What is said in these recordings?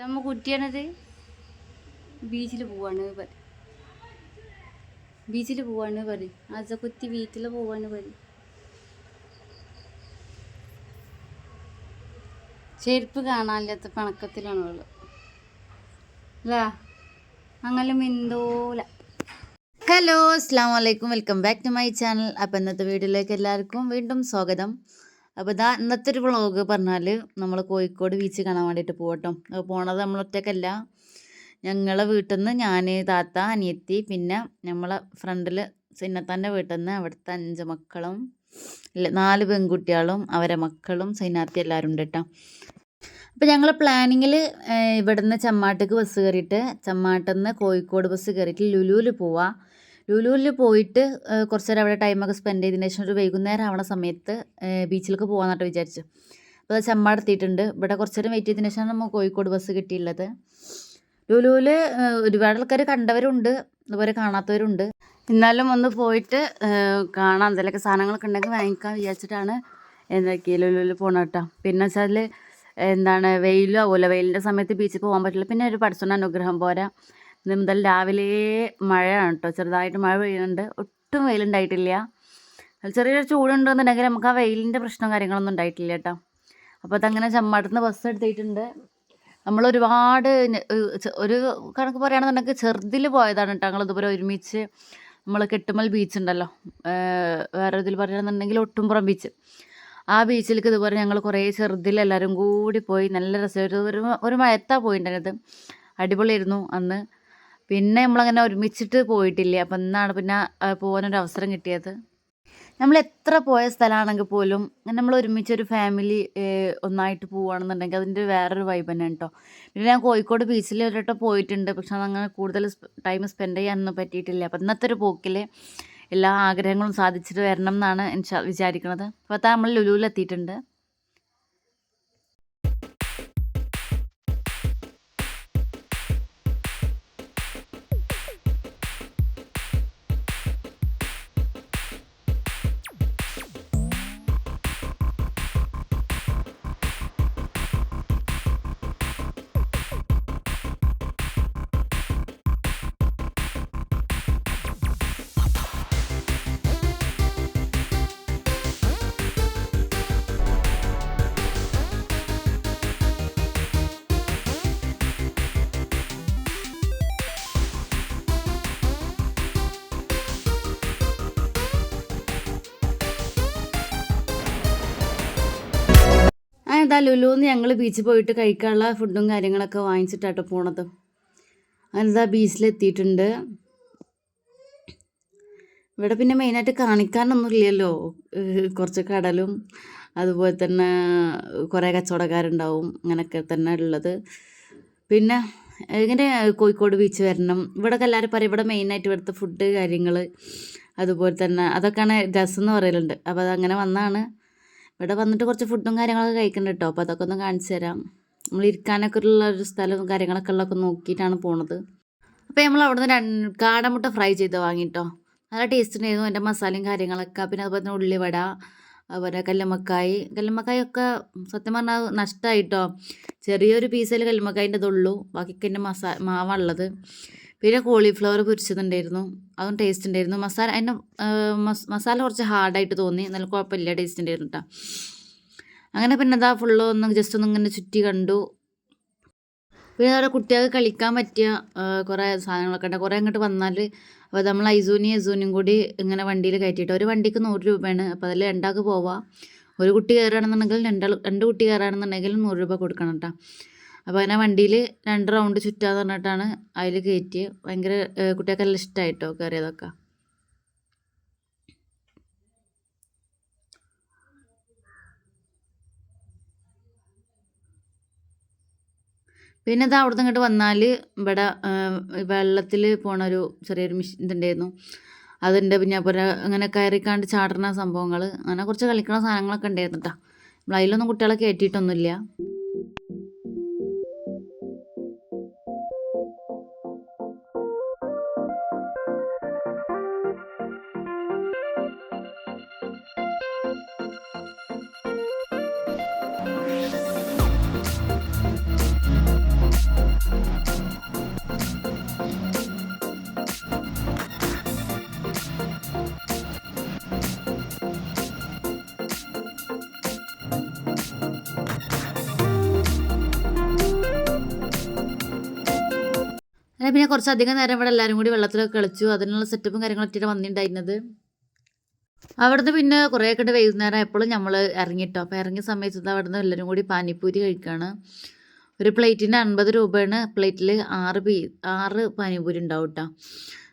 നമ്മ കുട്ടിയാണത്. ബീച്ചിൽ പോവാണ് പറ. ബീച്ചിൽ പോവാണ് പറ. അത കുത്തി വീട്ടിൽ പോവാണ് പറ. ചെരുപ്പ് കാണാനില്ലാത്ത പണക്കത്തിലാണ് അവൾ അല്ലാ അങ്ങനെ മിന്തോല. ഹലോ അസ്സാം വലൈക്കും welcome back to my channel. അപ്പം ഇന്നത്തെ വീഡിയോയിലേക്ക് എല്ലാവർക്കും വീണ്ടും സ്വാഗതം. അപ്പോൾ ഇതാ ഇന്നത്തെ ഒരു വ്ളോഗ് പറഞ്ഞാൽ നമ്മൾ കോഴിക്കോട് ബീച്ച് കാണാൻ വേണ്ടിയിട്ട് പോകട്ടോ അപ്പോൾ പോണത് നമ്മൾ ഒറ്റക്കല്ല. ഞങ്ങളെ വീട്ടിൽ നിന്ന് ഞാൻ താത്ത അനിയത്തി പിന്നെ നമ്മളെ ഫ്രണ്ടിൽ സിന്നത്താന്റെ വീട്ടിൽ നിന്ന് അവിടുത്തെ അഞ്ച് മക്കളും നാല് പെൺകുട്ടികളും അവരെ മക്കളും സൈനാത്തി എല്ലാവരും ഉണ്ട് കേട്ടോ അപ്പോൾ ഞങ്ങൾ പ്ലാനിങ്ങിൽ ഇവിടുന്ന് ചമ്മാട്ടേക്ക് ബസ് കയറിയിട്ട് ചമ്മാട്ടിൽ നിന്ന് കോഴിക്കോട് ബസ് കയറിയിട്ട് ലുലുവിൽ പോവാം. ലുലുവിൽ പോയിട്ട് കുറച്ച് നേരം അവിടെ ടൈമൊക്കെ സ്പെൻഡ് ചെയ്തതിന് ശേഷം ഒരു വൈകുന്നേരം ആവണ സമയത്ത് ബീച്ചിലേക്ക് പോകാമെന്നിട്ട് വിചാരിച്ചു. അപ്പോൾ അത് ചമ്മാട് എത്തിയിട്ടുണ്ട് ഇവിടെ കുറച്ച് നേരം വെയിറ്റ് ചെയ്തതിന് ശേഷമാണ് നമുക്ക് കോഴിക്കോട് ബസ് കിട്ടിയുള്ളത് ലുലുവിൽ ഒരുപാട് ആൾക്കാർ കണ്ടവരുണ്ട്. അതുപോലെ കാണാത്തവരുണ്ട്. എന്നാലും ഒന്ന് പോയിട്ട് കാണാം. എന്തെങ്കിലുമൊക്കെ സാധനങ്ങളൊക്കെ ഉണ്ടെങ്കിൽ വാങ്ങിക്കാൻ വിചാരിച്ചിട്ടാണ് എന്തൊക്കെ ലുലുവിൽ പോകണം കേട്ടോ. പിന്നെ വെച്ചാൽ എന്താണ് വെയിലും ആവുമല്ലോ വെയിലിന്റെ സമയത്ത് ബീച്ചിൽ പോകാൻ പറ്റില്ല. പിന്നെ ഒരു പഠിച്ചോണ്ട് അനുഗ്രഹം പോരാ. ഇന്ന് മുതൽ രാവിലെ മഴയാണ് കേട്ടോ ചെറുതായിട്ട് മഴ പെയ്യുന്നുണ്ട്. ഒട്ടും വെയിലുണ്ടായിട്ടില്ല. ചെറിയൊരു ചൂടുണ്ടെന്നുണ്ടെങ്കിൽ നമുക്ക് ആ വെയിലിന്റെ പ്രശ്നം കാര്യങ്ങളൊന്നും ഉണ്ടായിട്ടില്ല കേട്ടോ. അപ്പോൾ അതങ്ങനെ ചമ്മാടത്തുനിന്ന് ബസ് എടുത്തിട്ടുണ്ട്. നമ്മൾ ഒരുപാട് ഒരു കണക്ക് പറയുകയാണെന്നുണ്ടെങ്കിൽ ചെറുതിൽ പോയതാണ് കേട്ടോ. ഞങ്ങൾ ഇതുപോലെ ഒരുമിച്ച് നമ്മൾ കെട്ടുമൽ ബീച്ച് ഉണ്ടല്ലോ. വേറെ ഇതിൽ പറയുകയാണെന്നുണ്ടെങ്കിൽ ഒട്ടുംപുറം ബീച്ച് ആ ബീച്ചിലേക്ക് ഇതുപോലെ ഞങ്ങൾ കുറേ ചെറുതിൽ എല്ലാവരും കൂടി പോയി നല്ല രസം ഒരു ഒരു മയത്താണ് മയത്താ പോയിട്ടുണ്ടായിരുന്നത്. അടിപൊളിയായിരുന്നു അന്ന്. പിന്നെ നമ്മളങ്ങനെ ഒരുമിച്ചിട്ട് പോയിട്ടില്ല? അപ്പം ഇന്നാണ് പിന്നെ പോകാനൊരു അവസരം കിട്ടിയത്. നമ്മൾ എത്ര പോയ സ്ഥലമാണെങ്കിൽ പോലും നമ്മൾ ഒരുമിച്ച് ഒരു ഫാമിലി ഒന്നായിട്ട് പോവുകയാണെന്നുണ്ടെങ്കിൽ അതിന്റെ വേറൊരു വൈബ് തന്നെ കേട്ടോ പിന്നെ ഞാൻ കോഴിക്കോട് ബീച്ചിൽ ഒരിട്ട് പോയിട്ടുണ്ട്. പക്ഷെ അതങ്ങനെ കൂടുതൽ ടൈം സ്പെൻഡ് ചെയ്യാനൊന്നും പറ്റിയിട്ടില്ല. അപ്പം ഇന്നത്തെ ഒരു പോക്കിൽ എല്ലാ ആഗ്രഹങ്ങളും സാധിച്ചിട്ട് വരണം എന്നാണ് വിചാരിക്കുന്നത് അപ്പോൾ നമ്മൾ ലുലുവിൽ ഇതാ ലുലുന്ന് ഞങ്ങൾ ബീച്ചിൽ പോയിട്ട് കഴിക്കാനുള്ള ഫുഡും കാര്യങ്ങളൊക്കെ വാങ്ങിച്ചിട്ടാട്ടോ പോണത്. അങ്ങനെതാ ബീച്ചിലെത്തിയിട്ടുണ്ട് ഇവിടെ പിന്നെ മെയിനായിട്ട് കാണിക്കാനൊന്നും ഇല്ലല്ലോ കുറച്ച് കടലും അതുപോലെ തന്നെ കുറേ കച്ചവടക്കാരുണ്ടാവും അങ്ങനെയൊക്കെ തന്നെ ഉള്ളത്. പിന്നെ ഇങ്ങനെ കോഴിക്കോട് ബീച്ച് വരണം? ഇവിടെയൊക്കെ എല്ലാവരും പറയും ഇവിടെ മെയിനായിട്ട് ഇവിടുത്തെ ഫുഡ് കാര്യങ്ങൾ അതുപോലെ തന്നെ അതൊക്കെയാണ് രസം എന്ന് പറയലുണ്ട്. അപ്പോൾ അതങ്ങനെ വന്നാണ്. ഇവിടെ വന്നിട്ട് കുറച്ച് ഫുഡും കാര്യങ്ങളൊക്കെ കഴിക്കുന്നുണ്ട് കേട്ടോ അപ്പോൾ അതൊക്കെ ഒന്ന് കാണിച്ചു തരാം. നമ്മൾ ഇരിക്കാനൊക്കെ ഉള്ള ഒരു സ്ഥലവും കാര്യങ്ങളൊക്കെ ഉള്ളതൊക്കെ നോക്കിയിട്ടാണ് പോണത്. അപ്പോൾ നമ്മൾ അവിടെ നിന്ന് രണ്ട് കാടമുട്ട ഫ്രൈ ചെയ്ത് വാങ്ങിട്ടോ നല്ല ടേസ്റ്റ് ഉണ്ടായിരുന്നു. അതിന്റെ മസാലയും കാര്യങ്ങളൊക്കെ. പിന്നെ അതുപോലെ തന്നെ ഉള്ളിവട അതുപോലെ കല്ലുമ്മക്കായി. കല്ലുമ്മക്കായി ഒക്കെ സത്യം പറഞ്ഞാൽ നഷ്ടമായിട്ടോ ചെറിയൊരു പീസിൽ കല്ലുമ്മക്കായിന്റെ ഇതുള്ളൂ ബാക്കിയൊക്കെ എന്റെ മസാ മാവാണുള്ളത് പിന്നെ കോളിഫ്ലവർ പൊരിച്ചതുണ്ടായിരുന്നു. അതും ടേസ്റ്റ് ഉണ്ടായിരുന്നു. മസാല അതിന്റെ മസാല കുറച്ച് ഹാർഡായിട്ട് തോന്നി. നല്ല കുഴപ്പമില്ല ടേസ്റ്റ് ഉണ്ടായിരുന്നു കേട്ടോ അങ്ങനെ പിന്നെ അതാ ഫുള്ള് ഒന്ന് ജസ്റ്റ് ഒന്ന് ഇങ്ങനെ ചുറ്റി കണ്ടു. പിന്നെ അവിടെ കുട്ടികൾക്ക് കളിക്കാൻ പറ്റിയ കുറേ സാധനങ്ങളൊക്കെ ഉണ്ട്. കുറേ അങ്ങോട്ട് വന്നാൽ അപ്പോൾ നമ്മൾ ഐസൂനിയും ഐസൂനിയും കൂടി ഇങ്ങനെ വണ്ടിയിൽ കയറ്റിയിട്ട് ഒരു വണ്ടിക്ക് നൂറ് രൂപയാണ്. അപ്പോൾ അതിൽ രണ്ടാൾക്ക് പോവാം. ഒരു കുട്ടി കയറുകയാണെന്നുണ്ടെങ്കിൽ രണ്ടാൾ രണ്ട് കുട്ടി കയറുകയാണെന്നുണ്ടെങ്കിൽ നൂറ് രൂപ കൊടുക്കണം കേട്ടോ അപ്പോൾ അങ്ങനെ വണ്ടിയിൽ രണ്ട് റൗണ്ട് ചുറ്റാന്ന് പറഞ്ഞിട്ടാണ് അതിൽ കയറ്റി ഭയങ്കര കുട്ടികൾക്ക് കുട്ടികൾക്കെല്ലാം ഇഷ്ടമായിട്ടോ കയറിയതൊക്കെ പിന്നെ ഇത് അവിടുന്ന് ഇങ്ങോട്ട് വന്നാൽ ഇവിടെ വെള്ളത്തിൽ പോണ ഒരു ചെറിയൊരു മിഷൻ ഇതുണ്ടായിരുന്നു. അതുണ്ട്. പിന്നെ അപ്പോൾ അങ്ങനെ കയറിക്കാണ്ട് ചാടുന്ന സംഭവങ്ങൾ അങ്ങനെ കുറച്ച് കളിക്കുന്ന സാധനങ്ങളൊക്കെ ഉണ്ടായിരുന്നു കേട്ടോ നമ്മൾ അതിലൊന്നും കുട്ടികളെ കയറ്റിയിട്ടൊന്നുമില്ല അങ്ങനെ പിന്നെ കുറച്ച് അധികം നേരം ഇവിടെ എല്ലാവരും കൂടി വെള്ളത്തിലൊക്കെ കളിച്ചു. അതിനുള്ള സെറ്റപ്പും കാര്യങ്ങളൊക്കെ വന്നിട്ടുണ്ടായിരുന്നത്. അവിടുന്ന് പിന്നെ കുറേ കണ്ട് വൈകുന്നേരം എപ്പോഴും നമ്മൾ ഇറങ്ങിട്ടോ അപ്പോൾ ഇറങ്ങിയ സമയത്ത് അവിടുന്ന് എല്ലാവരും കൂടി പാനിപ്പൂരി കഴിക്കുകയാണ് ഒരു പ്ലേറ്റിന് അൻപത് രൂപയാണ്. പ്ലേറ്റിൽ ആറ് പീ ആറ് പാനിപ്പൂരി ഉണ്ടാവും കേട്ടോ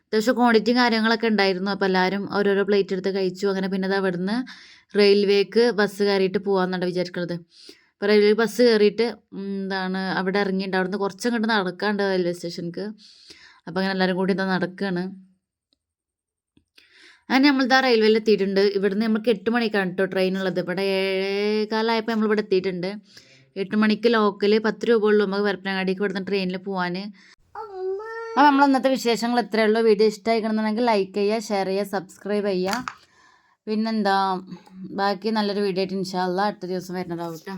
അത്യാവശ്യം ക്വാണ്ടിറ്റിയും കാര്യങ്ങളൊക്കെ ഉണ്ടായിരുന്നു. അപ്പോൾ എല്ലാവരും ഓരോരോ പ്ലേറ്റ് എടുത്ത് കഴിച്ചു. അങ്ങനെ പിന്നെ അത് അവിടുന്ന് റെയിൽവേക്ക് ബസ് കയറിയിട്ട് പോകാമെന്നാണ് വിചാരിക്കുന്നത് അപ്പോൾ റെയിൽവേ ബസ് കയറിയിട്ട് എന്താണ് അവിടെ ഇറങ്ങിയിട്ട് അവിടുന്ന് കുറച്ചങ്ങോട്ട് നടക്കാണ്ട് റെയിൽവേ സ്റ്റേഷനിക്ക് അപ്പോൾ അങ്ങനെ എല്ലാവരും കൂടി ഇതാ നടക്കുകയാണ് അങ്ങനെ നമ്മളിതാ റെയിൽവേയിൽ എത്തിയിട്ടുണ്ട് ഇവിടുന്ന് നമുക്ക് എട്ട് മണിക്കാണ് കേട്ടോ ട്രെയിൻ ഉള്ളത് ഇവിടെ ഏഴേകാലമായപ്പോൾ നമ്മളിവിടെ എത്തിയിട്ടുണ്ട്. എട്ട് മണിക്ക് ലോക്കൽ പത്ത് രൂപ ഉള്ളൂ. നമുക്ക് പരപ്പനങ്ങാടിക്ക് ഇവിടുന്ന് ട്രെയിനിൽ പോകാൻ അപ്പോൾ നമ്മൾ ഇന്നത്തെ വിശേഷങ്ങൾ ഇത്രയേ ഉള്ളൂ. വീഡിയോ ഇഷ്ടമായിക്കണമെന്നുണ്ടെങ്കിൽ ലൈക്ക് ചെയ്യുക ഷെയർ ചെയ്യുക സബ്സ്ക്രൈബ് ചെയ്യുക പിന്നെന്താ? ബാക്കി നല്ലൊരു വീഡിയോ ആയിട്ട് ഇൻഷാല്ല അടുത്ത ദിവസം വരുന്നതാവും കേട്ടോ